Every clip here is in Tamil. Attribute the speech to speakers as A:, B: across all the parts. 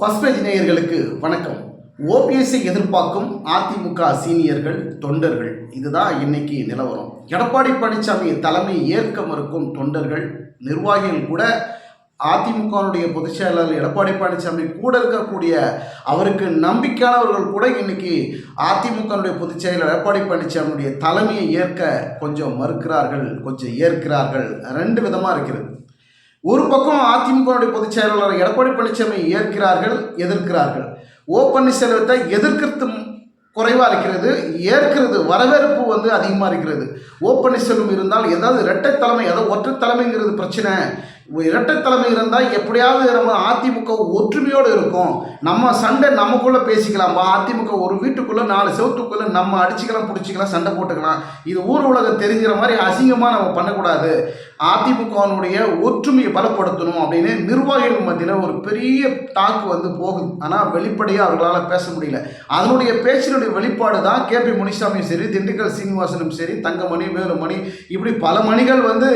A: ஃபர்ஸ்ட் பேஜ் நேயர்களுக்கு வணக்கம். ஓபிஎஸ்ஐ எதிர்பார்க்கும் அதிமுக சீனியர்கள் தொண்டர்கள் இதுதான் இன்னைக்கு நிலவரம். எடப்பாடி பழனிசாமி தலைமை ஏற்க மறுக்கும் தொண்டர்கள் நிர்வாகிகள் கூட அதிமுகவுடைய பொதுச் செயலாளர் எடப்பாடி பழனிசாமி கூட இருக்கக்கூடிய அவருக்கு நம்பிக்கையானவர்கள் கூட இன்னைக்கு அதிமுகவுடைய பொதுச் செயலாளர் எடப்பாடி பழனிசாமியுடைய தலைமையை ஏற்க கொஞ்சம் மறுக்கிறார்கள் கொஞ்சம் ஏற்கிறார்கள். ரெண்டு விதமாக இருக்கிறது. ஒரு பக்கம் அதிமுகவுடைய பொதுச் செயலாளர் எடப்பாடி பழனிசாமி ஏற்கிறார்கள் எதிர்க்கிறார்கள். ஓ பன்னீர்செல்வத்தை எதிர்க்கிறது குறைவாக இருக்கிறது ஏற்கிறது வரவேற்பு வந்து அதிகமாக இருக்கிறது. ஓ பன்னீர்செல்வம் இருந்தால் ஏதாவது இரட்டை தலைமை ஏதாவது ஒற்றை தலைமைங்கிறது பிரச்சனை. இரட்டை தலைமை இருந்தால் எப்படியாவது நம்ம அதிமுக ஒற்றுமையோடு இருக்கும். நம்ம சண்டை நமக்குள்ளே பேசிக்கலாம்பா அதிமுக ஒரு வீட்டுக்குள்ளே நாலு செவத்துக்குள்ளே நம்ம அடிச்சுக்கலாம் பிடிச்சிக்கலாம் சண்டை போட்டுக்கலாம். இது ஊர் உலகம் தெரிஞ்சிற மாதிரி அசிங்கமாக நம்ம பண்ணக்கூடாது. அதிமுகவினுடைய ஒற்றுமையை பலப்படுத்தணும் அப்படின்னு நிர்வாகிகள் மத்தியில் ஒரு பெரிய டாக் வந்து போகுது. ஆனால் வெளிப்படையாக அவர்களால் பேச முடியல. அதனுடைய பேச்சினுடைய வெளிப்பாடு தான் கே பி முனிசாமியும் சரி திண்டுக்கல் சீனிவாசனும் சரி தங்கமணி வேலுமணி இப்படி பல மணிகள் வந்து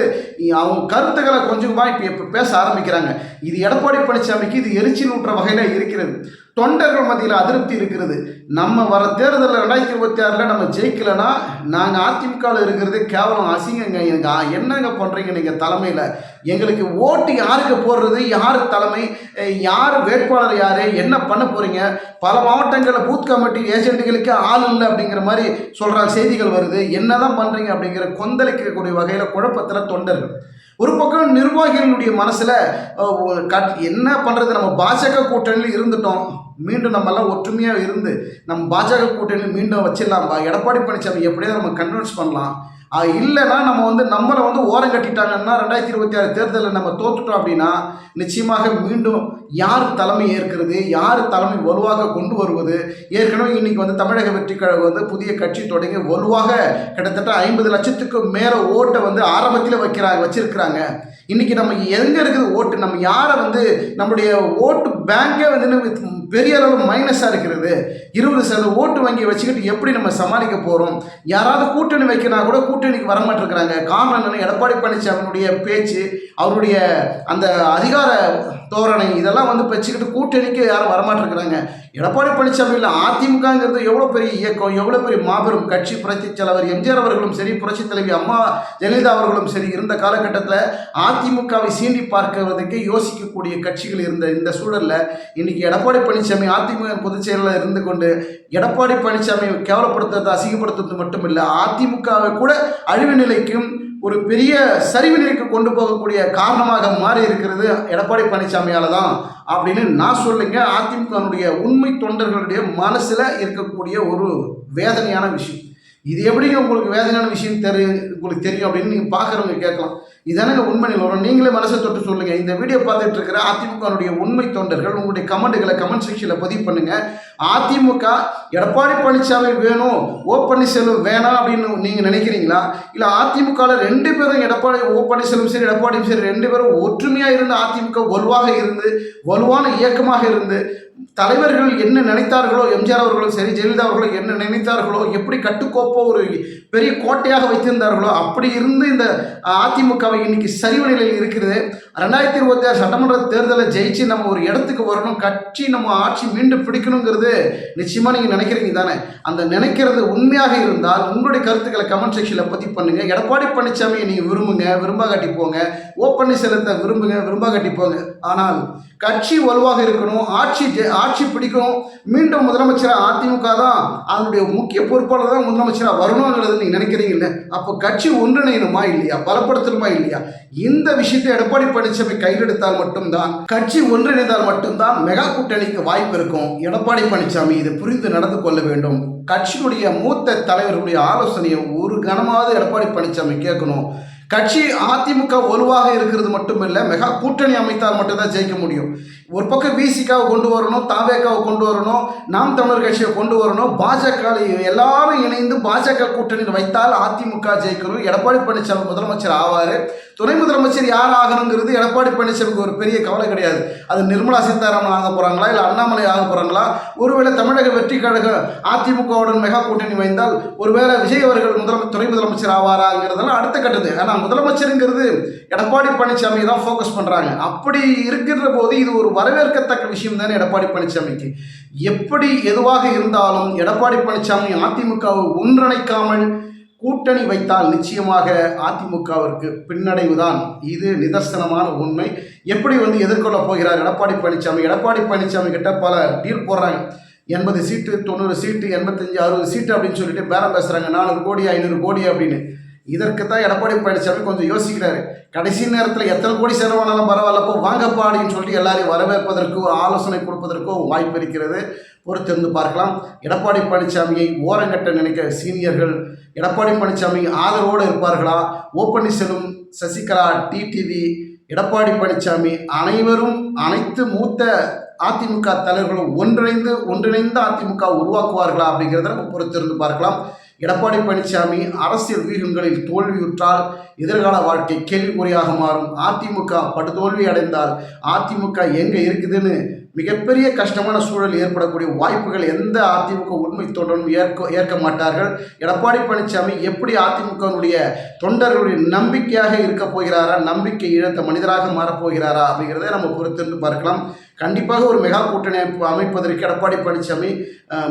A: அவங்க கருத்துக்களை கொஞ்சமாக இப்போ இப்போ பேச ஆரம்பிக்கிறாங்க. இது எடப்பாடி பழனிசாமிக்கு இது எரிச்சல் ஊற்ற வகையில் இருக்கிறது. தொண்டர்கள் மத்தியில் அதிருப்தி இருக்கிறது. நம்ம வர தேர்தலில் ரெண்டாயிரத்தி இருபத்தி ஆறில் நம்ம ஜெயிக்கலைன்னா நாங்கள் அதிமுகவில் இருக்கிறது கேவலம் அசிங்கங்க. எனக்கு என்னங்க பண்ணுறீங்க நீங்கள் தலைமையில்? எங்களுக்கு ஓட்டு யாருக்கு போடுறது? யார் தலைமை? யார் வேட்பாளர் யார்? என்ன பண்ண போகிறீங்க பல மாவட்டங்களில் பூத் கமிட்டி ஏஜென்ட்டுகளுக்கு ஆள் இல்லை அப்படிங்கிற மாதிரி சொல்கிற செய்திகள் வருது. என்ன தான் பண்ணுறீங்க அப்படிங்கிற கொந்தளிக்கக்கூடிய வகையில் குழப்பத்தில் தொண்டர்கள். ஒரு பக்கம் நிர்வாகிகளுடைய மனசில் என்ன பண்ணுறது நம்ம பாஜக கூட்டணியில் இருந்துட்டோம். மீண்டும் நம்மெல்லாம் ஒற்றுமையாக இருந்து நம்ம பாஜக கூட்டணியில் மீண்டும் வச்சிடலாம் எடப்பாடி பழனிசாமி எப்படியாவது நம்ம கன்வின்ஸ் பண்ணலாம். இல்லைன்னா நம்ம வந்து நம்மளை வந்து ஓரம் கட்டிட்டாங்கன்னா ரெண்டாயிரத்தி இருபத்தி ஆறு தேர்தலில் நம்ம தோத்துட்டோம் அப்படின்னா நிச்சயமாக மீண்டும் யார் தலைமை ஏற்கிறது யார் தலைமை வலுவாக கொண்டு வருவது? ஏற்கனவே இன்றைக்கி வந்து தமிழக வெற்றி கழகம் வந்து புதிய கட்சி தொடங்கி வலுவாக கிட்டத்தட்ட ஐம்பது லட்சத்துக்கு மேலே ஓட்டை வந்து ஆரம்பத்தில் வைக்கிறாங்க வச்சுருக்கிறாங்க. இன்னைக்கு நம்ம எங்கே இருக்குது ஓட்டு நம்ம யாரை வந்து நம்மளுடைய ஓட்டு பேங்கே வந்து பெரிய அளவு மைனஸாக இருக்கிறது. இருபது சதவீத ஓட்டு வங்கி வச்சுக்கிட்டு எப்படி நம்ம சமாளிக்க போகிறோம் யாராவது கூட்டணி வைக்கினா கூட கூட்டணிக்கு வர மாட்டிருக்கிறாங்க காரணம் என்னன்னா எடப்பாடி பழனிசாமியுடைய பேச்சு அவருடைய அந்த அதிகார தோரணை. இதெல்லாம் வந்து வச்சுக்கிட்டு கூட்டணிக்கு யாரும் வரமாட்டிருக்கிறாங்க. எடப்பாடி பழனிசாமி இல்லை அதிமுகங்கிறது எவ்வளோ பெரிய இயக்கம் எவ்வளோ பெரிய மாபெரும் கட்சி புரட்சி தலைவர் எம்ஜிஆர் அவர்களும் சரி புரட்சித் தலைவி அம்மா ஜெயலலிதா அவர்களும் சரி இருந்த காலகட்டத்தில் அதிமுகவை சீண்டி பார்க்கிறதுக்கு யோசிக்கக்கூடிய கட்சிகள் இருந்த இந்த சூழலில் இன்னைக்கு எடப்பாடி பழனிசாமி அதிமுக பொதுச் செயலாளர் இருந்து கொண்டு எடப்பாடி பழனிசாமி கேவலப்படுத்துறது அசிங்கப்படுத்துறது மட்டும் இல்லை அதிமுகவை கூட அழிவு நிலைக்கும் ஒரு பெரிய சரிவு நிலைக்கு கொண்டு போகக்கூடிய காரணமாக மாறி இருக்கிறது எடப்பாடி பழனிசாமியால் தான் அப்படின்னு நான் சொல்லுங்க. அதிமுகனுடைய உண்மை தொண்டர்களுடைய மனசில் இருக்கக்கூடிய ஒரு வேதனையான விஷயம். இது எப்படிங்க உங்களுக்கு வேதனையான விஷயம் தெரி உங்களுக்கு தெரியும் அப்படின்னு நீங்கள் பார்க்குறவங்க கேட்கலாம். இதானங்க உண்மை நிலவரம் நீங்களே மனசை தொட்டு சொல்லுங்கள் இந்த வீடியோ பார்த்துட்டு இருக்கிற அதிமுகனுடைய உண்மை தொண்டர்கள் உங்களுடைய கமெண்ட்டுகளை கமெண்ட் செக்ஷனில் பதிவு பண்ணுங்கள் அதிமுக எடப்பாடி பழனிசாமி வேணும் ஓ பன்னீர்செல்வம் வேணாம் அப்படின்னு நீங்கள் நினைக்கிறீங்களா? இல்லை அதிமுகவில் ரெண்டு பேரும் எடப்பாடி ஓ பன்னீர்செல்வம் சரி எடப்பாடியும் சரி ரெண்டு பேரும் ஒற்றுமையாக இருந்து அதிமுக வலுவாக இருந்து வலுவான இயக்கமாக இருந்து தலைவர்கள் என்ன நினைத்தார்களோ எம்ஜிஆர் அவர்களும் சரி ஜெயலலிதா அவர்களும் என்ன நினைத்தார்களோ எப்படி கட்டுக்கோப்போ ஒரு பெரிய கோட்டையாக வைத்திருந்தார்களோ அப்படி இருந்து இந்த அதிமுகவை இன்னைக்கு சரிவு நிலையில் இருக்கிறது. ரெண்டாயிரத்தி இருபத்தி ஆறு சட்டமன்ற தேர்தலை ஜெயிச்சு நம்ம ஒரு இடத்துக்கு வரணும் கட்சி நம்ம ஆட்சி மீண்டும் பிடிக்கணுங்கிறது நிச்சயமாக நீங்கள் நினைக்கிறீங்க தானே? அந்த நினைக்கிறது உண்மையாக இருந்தால் உங்களுடைய கருத்துக்களை கமெண்ட் செக்ஷனில் பதிவு பண்ணுங்க. எடப்பாடி பழனிசாமியை நீங்கள் விரும்புங்க விரும்ப காட்டி போங்க. ஓ பன்னீர்செல்வத்தை விரும்புங்க விரும்ப காட்டி போங்க. ஆனால் கட்சி வலுவாக இருக்கணும் ஆட்சி ஜெ- ஆட்சி பிடிக்கணும். மீண்டும் முதலமைச்சராக அதிமுக தான் அதனுடைய முக்கிய பொறுப்பாளர் தான் முதலமைச்சராக வரணுங்கிறது நீங்கள் நினைக்கிறீங்கல்ல? அப்போ கட்சி ஒன்றிணையணுமா இல்லையா? பலப்படுத்தணுமா இல்லையா? இந்த விஷயத்தை எடப்பாடி பழனிசாமி கையில் எடுத்தால் மட்டும்தான் கட்சி ஒன்றிணைந்தால் மட்டும்தான் மெகா கூட்டணிக்கு வாய்ப்பு இருக்கும். எடப்பாடி பழனிசாமி இதை புரிந்து நடந்து கொள்ள வேண்டும். கட்சியுடைய மூத்த தலைவர்களுடைய ஆலோசனையை ஒரு கனமாவது எடப்பாடி பழனிசாமி கேட்கணும். கட்சி அதிமுக வலுவாக இருக்கிறது மட்டுமில்லை மெகா கூட்டணி அமைத்தால் மட்டும்தான் ஜெயிக்க முடியும். ஒரு பக்கம் விசிகாவை கொண்டு வரணும் தாவேக்காவை கொண்டு வரணும் நாம் தமிழர் கட்சியை கொண்டு வரணும் பாஜக எல்லாரும் இணைந்து பாஜக கூட்டணியில் வைத்தால் அதிமுக ஜெயிக்கணும் எடப்பாடி பழனிசாமி முதலமைச்சர் ஆவார். துணை முதலமைச்சர் யார் ஆகணுங்கிறது எடப்பாடி பழனிசாமிக்கு ஒரு பெரிய கவலை கிடையாது. அது நிர்மலா சீதாராமன் ஆக போகிறாங்களா இல்லை அண்ணாமலை ஆக போகிறாங்களா ஒருவேளை தமிழக வெற்றி கழகம் அதிமுகவுடன் மெகா கூட்டணி வைந்தால் ஒருவேளை விஜய் அவர்கள் முதல துணை முதலமைச்சர் ஆவாராங்கிறதெல்லாம் அடுத்த கட்டது ஆனால் முதலமைச்சருங்கிறது எடப்பாடி பழனிசாமி தான் ஃபோக்கஸ் பண்ணுறாங்க அப்படி இருக்கிற போது இது ஒரு வரவேற்கத்தக்க விஷயம் தானே எடப்பாடி பழனிசாமிக்கு எப்படி எதுவாக இருந்தாலும் எடப்பாடி பழனிசாமி அதிமுகவை ஒன்றிணைக்காமல் கூட்டணி வைத்தால் நிச்சயமாக அதிமுகவிற்கு பின்னடைவு தான் இது நிதர்சனமான உண்மை. எப்படி வந்து எதிர்கொள்ள போகிறார் எடப்பாடி பழனிசாமி எடப்பாடி பழனிசாமி கிட்ட பல டீல் போடுறாங்க. எண்பது சீட்டு தொண்ணூறு சீட்டு எண்பத்தஞ்சு அறுபது சீட்டு அப்படின்னு சொல்லிட்டு பேரம் பேசுகிறாங்க நானூறு கோடி ஐநூறு கோடி அப்படின்னு. இதற்கு தான் எடப்பாடி பழனிசாமி கொஞ்சம் யோசிக்கிறாரு. கடைசி நேரத்தில் எத்தனை கோடி செலவானாலும் பரவாயில்லப்போ வாங்கப்பா அப்படின்னு சொல்லிட்டு எல்லாரையும் வரவேற்பதற்கோ ஆலோசனை கொடுப்பதற்கோ வாய்ப்பு இருக்கிறது. பொறுத்திருந்து பார்க்கலாம். எடப்பாடி பழனிசாமியை ஓரங்கட்ட நினைக்க சீனியர்கள் எடப்பாடி பழனிசாமி ஆதரவோடு இருப்பார்களா? ஓ பன்னீர்செல்வம் சசிகலா டிடிவி எடப்பாடி பழனிசாமி அனைவரும் அனைத்து மூத்த அதிமுக தலைவர்களும் ஒன்றிணைந்து ஒன்றிணைந்த அதிமுக உருவாக்குவார்களா அப்படிங்கிறத நம்ம பொறுத்திருந்து பார்க்கலாம். எடப்பாடி பழனிசாமி அரசியல் வியூகங்களில் தோல்வியுற்றால் எதிர்கால வாழ்க்கை கேள்விக்குறியாக மாறும். அதிமுக படுதோல்வி அடைந்தால் அதிமுக எங்கே இருக்குதுன்னு மிகப்பெரிய கஷ்டமான சூழல் ஏற்படக்கூடிய வாய்ப்புகள் எந்த அதிமுக உண்மை தொண்டனும் ஏற்க ஏற்க மாட்டார்கள். எடப்பாடி பழனிசாமி எப்படி அதிமுகவினுடைய தொண்டர்களுடைய நம்பிக்கையாக இருக்க போகிறாரா? நம்பிக்கை இழந்த மனிதராக மாறப்போகிறாரா அப்படிங்கிறத நம்ம பொறுத்திருந்து பார்க்கலாம். கண்டிப்பாக ஒரு மெகா கூட்டணி அமைப்பு- அமைப்பதற்கு எடப்பாடி பழனிசாமி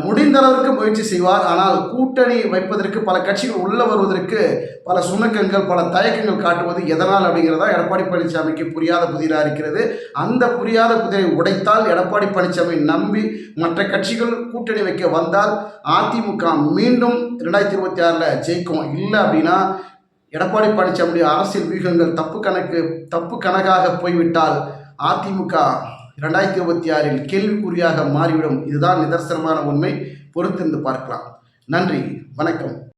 A: முடிந்த அளவிற்கு முயற்சி செய்வார். ஆனால் கூட்டணி வைப்பதற்கு பல கட்சிகள் உள்ளே வருவதற்கு பல சுணக்கங்கள் பல தயக்கங்கள் காட்டுவது எதனால் அப்படிங்கிறதா எடப்பாடி பழனிசாமிக்கு புரியாத புதிராக இருக்கிறது. அந்த புரியாத புதிரை உடைத்தால் எடப்பாடி பழனிசாமி நம்பி மற்ற கட்சிகள் கூட்டணி வைக்க வந்தால் அதிமுக மீண்டும் ரெண்டாயிரத்தி இருபத்தி ஆறில் ஜெயிக்கும். இல்லை அப்படின்னா எடப்பாடி பழனிசாமியுடைய அரசியல் வியூகங்கள் தப்பு கணக்கு தப்பு கணக்காக போய்விட்டால் அதிமுக ரெண்டாயிரத்தி இருபத்தி ஆறில் கேள்விக்குறியாக மாறிவிடும். இதுதான் நிதர்சனமான உண்மை. பொறுத்திருந்து பார்க்கலாம். நன்றி. வணக்கம்.